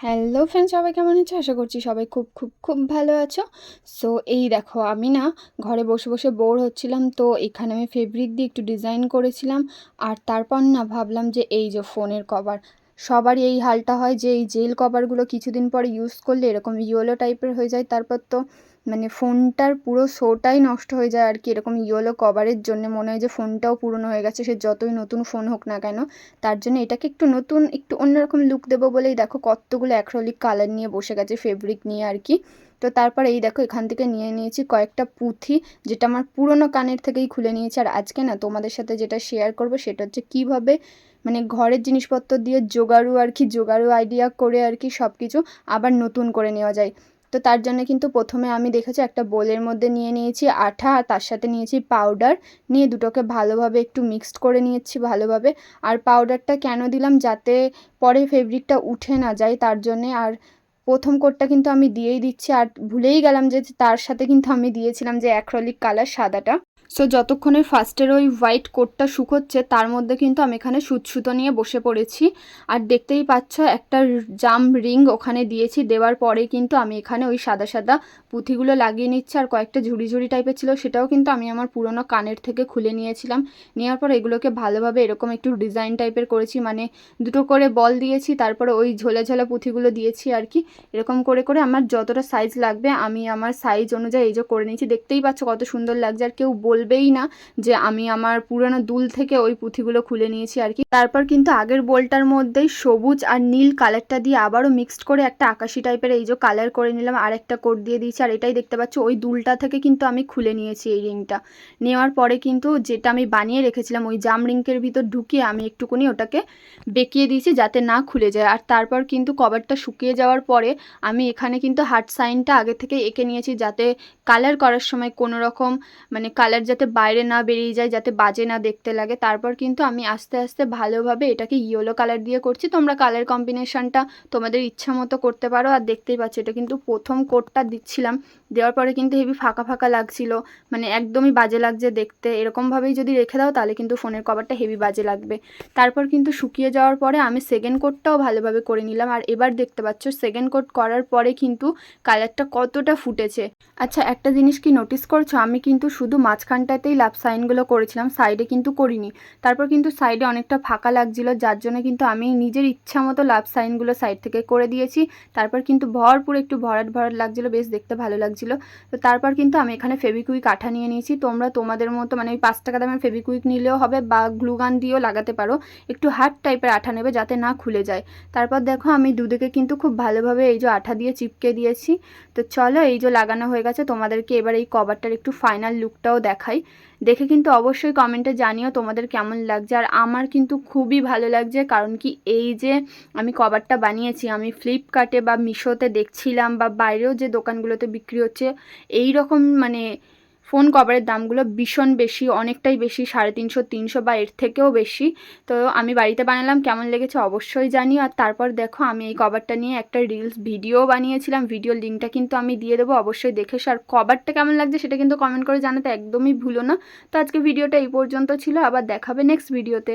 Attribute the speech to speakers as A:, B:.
A: Hello friend সবাই কেমন আছো? আশা করছি সবাই খুব খুব খুব ভালো আছো। সো এই দেখো, আমি না ঘরে বসে বসে বোর হচ্ছিলাম, তো এখানে আমি ফেব্রিক দিয়ে একটু ডিজাইন করেছিলাম। আর তারপর না ভাবলাম যে এই যে ফোনের কভার সবারই এই হালটা হয় যে এই জেল কভারগুলো কিছুদিন পরে ইউজ করলে এরকম ইয়েলো টাইপের হয়ে যায়। তারপর তো মানে ফোনটার পুরো শোটাই নষ্ট হয়ে যায় আর কি। এরকম ইয়েলো কভারের জন্য মনে হয় যে ফোনটাও পুরনো হয়ে গেছে, সে যতই নতুন ফোন হোক না কেন, তার জন্য এটাকে একটু নতুন, একটু অন্যরকম লুক দেবো বলেই দেখো কতগুলো অ্যাক্রোলিক কালার নিয়ে বসে গেছে ফেব্রিক নিয়ে আর কি। তো তারপর এই দেখো এখান থেকে নিয়ে নিয়েছি কয়েকটা পুঁথি, যেটা আমার পুরনো কানের থেকেই খুলে নিয়েছি। আর আজকে না তোমাদের সাথে যেটা শেয়ার করব সেটা হচ্ছে কীভাবে মানে ঘরের জিনিসপত্র দিয়ে জোগাড়ু আর কি, জোগাড়ু আইডিয়া করে আর কি সব কিছু আবার নতুন করে নেওয়া যায়। তো তার জন্য কিন্তু প্রথমে আমি দেখেছি একটা বোলের মধ্যে নিয়ে নিয়েছি আঠা, আর তার সাথে নিয়েছি পাউডার নিয়ে দুটোকে ভালোভাবে একটু মিক্সড করে নিয়েছি ভালোভাবে। আর পাউডারটা কেন দিলাম যাতে পরে ফেব্রিকটা উঠে না যায় তার জন্যে। আর প্রথম কোটটা কিন্তু আমি দিয়েই দিচ্ছি। আর ভুলেই গেলাম যে তার সাথে কিন্তু আমি দিয়েছিলাম যে অ্যাক্রলিক কালার সাদাটা। সো যতক্ষণে ফার্স্টের ওই হোয়াইট কোটটা শুকোচ্ছে তার মধ্যে কিন্তু আমি এখানে সুত নিয়ে বসে পড়েছি। আর দেখতেই পাচ্ছ, একটা জাম রিং ওখানে দিয়েছি, দেওয়ার পরে কিন্তু আমি এখানে ওই সাদা সাদা পুঁথিগুলো লাগিয়ে নিচ্ছি। আর কয়েকটা ঝুড়ি ঝুড়ি টাইপের ছিল, সেটাও কিন্তু আমি আমার পুরনো কানের থেকে খুলে নিয়েছিলাম। নেওয়ার পর এগুলোকে ভালোভাবে এরকম একটু ডিজাইন টাইপের করেছি মানে দুটো করে বল দিয়েছি, তারপরে ওই ঝোলে ঝোলে পুঁথিগুলো দিয়েছি আর কি। এরকম করে করে আমার যতটা সাইজ লাগবে, আমি আমার সাইজ অনুযায়ী এই যে করে নিয়েছি। দেখতেই পাচ্ছ কত সুন্দর লাগছে, আর কেউ বলবেই না যে আমি আমার পুরনো দুল থেকে ওই পুঁথিগুলো খুলে নিয়েছি আর কি। তারপর কিন্তু আগের বোলটার মধ্যেই সবুজ আর নীল কালারটা দিয়ে আবারও মিক্সড করে একটা আকাশি টাইপের এই যে কালার করে নিলাম আর একটা কোট দিয়ে দিয়েছি আর এটাই দেখতে পাচ্ছ, ওই দুলটা থেকে কিন্তু আমি খুলে নিয়েছি এই রিংটা। নেওয়ার পরে কিন্তু যেটা আমি বানিয়ে রেখেছিলাম ওই জাম রিংকের ভিতর ঢুকিয়ে আমি একটুকুনি ওটাকে বেঁকিয়ে দিয়েছি যাতে না খুলে যায়। আর তারপর কিন্তু কভারটা শুকিয়ে যাওয়ার পরে আমি এখানে কিন্তু হার্ট সাইনটা আগে থেকে এঁকে নিয়েছি যাতে কালার করার সময় কোনো রকম মানে কালার যাতে বাইরে না বেরিয়ে যায়, যাতে বাজে না দেখতে লাগে। তারপর কিন্তু আমি আস্তে আস্তে ভালোভাবে এটাকে ইয়েলো কালার দিয়ে করছি। তোমরা কালার কম্বিনেশনটা তোমাদের ইচ্ছা মতো করতে পারো আর দেখতেই পাচ্ছ, এটা কিন্তু প্রথম কোটটা দিচ্ছিলাম। দেওয়ার পরে কিন্তু হেভি ফাঁকা ফাঁকা লাগছিল মানে একদমই বাজে লাগছে দেখতে। এরকমভাবেই যদি রেখে দাও তাহলে কিন্তু ফোনের কভারটা হেভি বাজে লাগবে। তারপর কিন্তু শুকিয়ে যাওয়ার পরে আমি সেকেন্ড কোটটাও ভালোভাবে করে নিলাম। আর এবার দেখতে পাচ্ছ সেকেন্ড কোট করার পরে কিন্তু কালারটা কতটা ফুটেছে। আচ্ছা একটা জিনিস কি নোটিস করছ? আমি কিন্তু শুধু মাঝখানটাতেই লাভ সাইনগুলো করেছিলাম সাইডে কিন্তু করিনি। তারপর কিন্তু সাইডে অনেকটা ফাঁকা লাগছিল, যার জন্য কিন্তু আমি নিজের ইচ্ছা মতো লাভ সাইনগুলো সাইড থেকে করে দিয়েছি। তারপর কিন্তু ভরপুর একটু ভরাট ভরাট লাগছিল, বেশ দেখতে ভালো লাগছিল। তো তারপর কিন্তু আমি এখানে ফেবিকুইক আঠা নিয়ে নিয়েছি। তোমরা তোমাদের মতো মানে ওই পাঁচ টাকা দামের ফেবিকুইক নিলেও হবে বা গ্লুগান দিয়েও লাগাতে পারো। একটু হার্ড টাইপের আঠা নেবে যাতে না খুলে যায়। তারপর দেখো, আমি দুদিকে কিন্তু খুব ভালোভাবে এই যে আঠা দিয়ে চিপকে দিয়েছি। তো চলো, এই যে লাগানো হয়ে গেছে, তোমাদেরকে এবার এই কভারটার একটু ফাইনাল লুকটাও দেখাই। দেখে কিন্তু অবশ্যই কমেন্টে জানিও তোমাদের কেমন লাগছে। আর আমার কিন্তু খুবই ভালো লাগছে, কারণ কি এই যে আমি কভারটা বানিয়েছি, আমি ফ্লিপকার্টে বা মিশোতে দেখছিলাম বা বাইরেও যে দোকানগুলোতে বিক্রি হচ্ছে এই রকম মানে ফোন কভারের দামগুলো ভীষণ বেশি, অনেকটাই বেশি, সাড়ে তিনশো তিনশো বা এর থেকেও বেশি। তো আমি বাড়িতে বানালাম, কেমন লেগেছে অবশ্যই জানি আর তারপর দেখো, আমি এই কভারটা নিয়ে একটা রিলস ভিডিও বানিয়েছিলাম। ভিডিও লিঙ্কটা কিন্তু আমি দিয়ে দেবো, অবশ্যই দেখে আর কভারটা কেমন লাগছে সেটা কিন্তু কমেন্ট করে জানাতে একদমই ভুলো না। তো আজকে ভিডিওটা এই পর্যন্ত ছিল, আবার দেখাবে নেক্সট ভিডিওতে